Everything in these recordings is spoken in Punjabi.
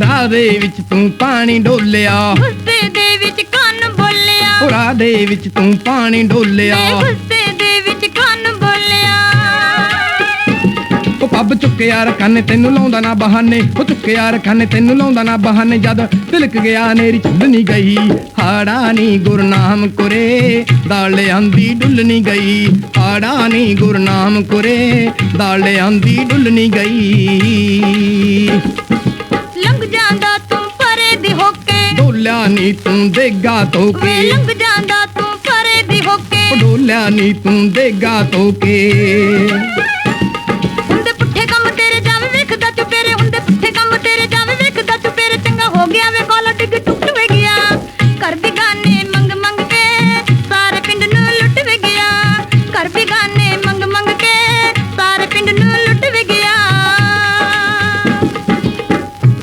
ਰਾਹ ਦੇ ਵਿੱਚ ਤੂੰ ਪਾਣੀ ਡੋਲਿਆ। ਗੁੱਸੇ ਦੇ ਵਿੱਚ ਕੰਨ ਬੋਲਿਆ। ਉਹ ਰਾਹ ਦੇ ਵਿੱਚ ਤੂੰ ਪਾਣੀ ਡੋਲਿਆ। ਮੈਂ ਗੁੱਸੇ ਦੇ ਵਿੱਚ ਕੰਨ ਬੋਲਿਆ। ਉਹ ਪੱਬ ਚੁੱਕਿਆ ਰਖਾਨੇ ਤੈਨੂੰ ਲਾਉਂਦਾ ਨਾ ਬਹਾਨੇ। ਉਹ ਚੁੱਕਿਆ ਰਖਾਨੇ ਤੈਨੂੰ ਲਾਉਂਦਾ ਨਾ ਬਹਾਨੇ। ਜਦ ਤਿਲਕ ਗਿਆ ਨੇਰੀ ਚੁੱਲਣੀ ਗਈ। ਹਾੜਾ ਨੀ ਗੁਰਨਾਮ ਕੁਰੇ ਦਾਲ ਆਂਦੀ ਡੁੱਲਣੀ ਗਈ। ਹਾੜਾ ਨੀ ਗੁਰਨਾਮ ਕੁਰੇ ਦਾਲ ਆਂਦੀ ਡੁੱਲਣੀ ਗਈ। ਲੰਘ ਜਾਂਦਾ ਤੂੰ ਪਰੇ ਦੀ ਹੋ ਕੇ ਡੋਲਿਆ ਨੀ ਤੂੰ ਦੇਗਾ ਓਏ ਤੋਕੇ ਲੰਘ ਜਾਂਦਾ ਤੂੰ ਪਰੇ ਦੀ ਹੋ ਕੇ ਡੋਲਿਆ ਨੀ ਤੂੰ ਦੇਗਾ ਤੋਕੇ ਹੁੰਦੇ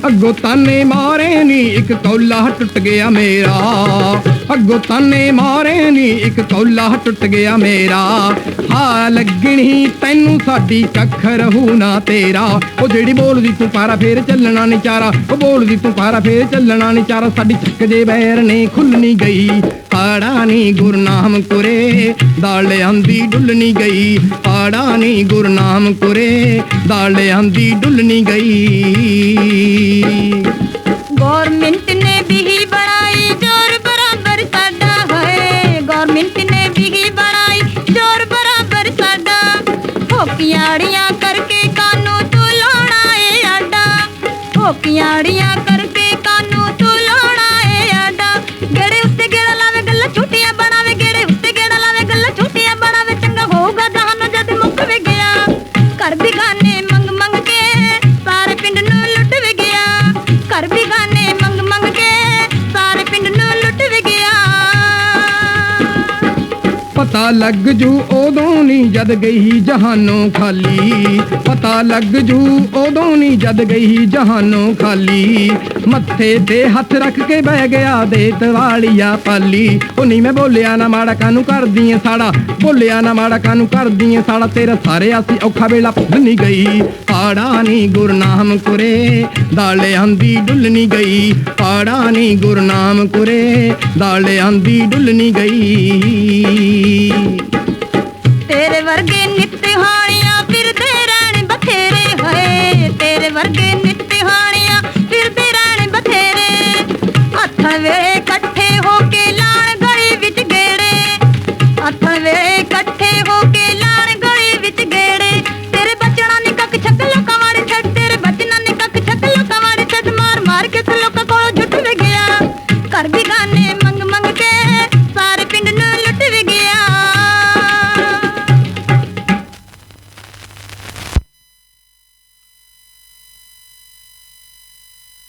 ਅੱਗੋ ਤਾਨੇ ਮਾਰੇ ਨੀ, ਇੱਕ ਕੌਲਾ ਟੁੱਟ ਗਿਆ ਮੇਰਾ। ਅੱਗੋ ਤਾਨੇ ਮਾਰੇ ਨੀ, ਇੱਕ ਕੌਲਾ ਟੁੱਟ ਗਿਆ ਮੇਰਾ। ਹਾ, ਲੱਗਣੀ ਤੈਨੂੰ ਸਾਡੀ ਕੱਖ ਰਹੂ ਨਾ ਤੇਰਾ। ਉਹ ਜਿਹੜੀ ਬੋਲਦੀ ਤੂੰ ਪਾਰਾ, ਫੇਰ ਚੱਲਣਾ ਨੀ ਚਾਰਾ। ਉਹ ਬੋਲਦੀ ਤੂੰ ਪਾਰਾ, ਫੇਰ ਚੱਲਣਾ ਨੀ ਚਾਰਾ। ਸਾਡੀ ਚੱਕ ਜੇ ਬੈਰ ਨੇ ਖੁੱਲਣੀ ਗਈ। ਹਾੜਾ ਨੀ ਗੁਰਨਾਮ ਕੁਰੇ, ਦਾਲ ਆਂਦੀ ਡੁੱਲਣੀ ਗਈ। ਹਾੜਾ ਨੀ ਗੁਰਨਾਮ ਕੁਰੇ, ਦਾਲ ਆਂਦੀ ਡੁੱਲਣੀ ਗਈ। ਗੌਰਮਿੰਟ ਨੇ ਬਿਹੀ ਬਣਾਈ ਜੋਰ ਬਰਾਬਰ ਸਾਡਾ ਹੈ ਗੌਰਮਿੰਟ ਨੇ ਬਿਹੀ ਬਣਾਈ ਜੋਰ ਬਰਾਬਰ ਸਾਡਾ। ਹੋਕੀਆੜੀਆਂ ਕਰਕੇ ਕਾਨੂੰ ਤੂੰ ਲਾਉਣਾ ਏ ਆਡਾ। ਹੋਕੀਆੜੀਆਂ ਪਤਾ ਲੱਗ ਜੂ ਉਦੋਂ ਨਹੀਂ ਜਦ ਗਈ ਜਹਾਨੋਂ ਖਾਲੀ। ਪਤਾ ਲੱਗ ਜੂ ਉਦੋਂ ਨਹੀਂ ਜਦ ਗਈ ਜਹਾਨੋਂ ਖਾਲੀ। ਮੱਥੇ ਤੇ ਹੱਥ ਰੱਖ ਕੇ ਬਹਿ ਗਿਆ ਦੇ ਤਵਾਲੀਆ ਪਾਲੀ। ਉਹ ਨਹੀਂ ਮੈਂ ਬੋਲਿਆ ਨਾ ਮਾੜਾ ਕਾਨੂੰ ਕਰਦੀ ਏ ਸਾੜਾ। ਬੋਲਿਆ ਨਾ ਮਾੜਾ ਕਾਨੂੰ ਕਰਦੀ ਏ ਸਾੜਾ। ਤੇਰਾ ਸਾਰੇ ਆਸੀ ਔਖਾ ਵੇਲਾ ਭੁੱਲ ਭੁੱਲਣੀ ਗਈ। ਪਾੜਾ ਨੀ ਗੁਰਨਾਮ ਕੁਰੇ, ਦਾਲ ਆਂਦੀ ਡੁੱਲਣੀ ਗਈ, ਪਾੜਾ ਨੀ ਗੁਰਨਾਮ ਕੁਰੇ, ਦਾਲ ਆਂਦੀ ਡੁੱਲਣੀ ਗਈ। ਤੇਰੇ ਵਰਗੇ ਨਿੱਤ ਹਾਣੀ গানে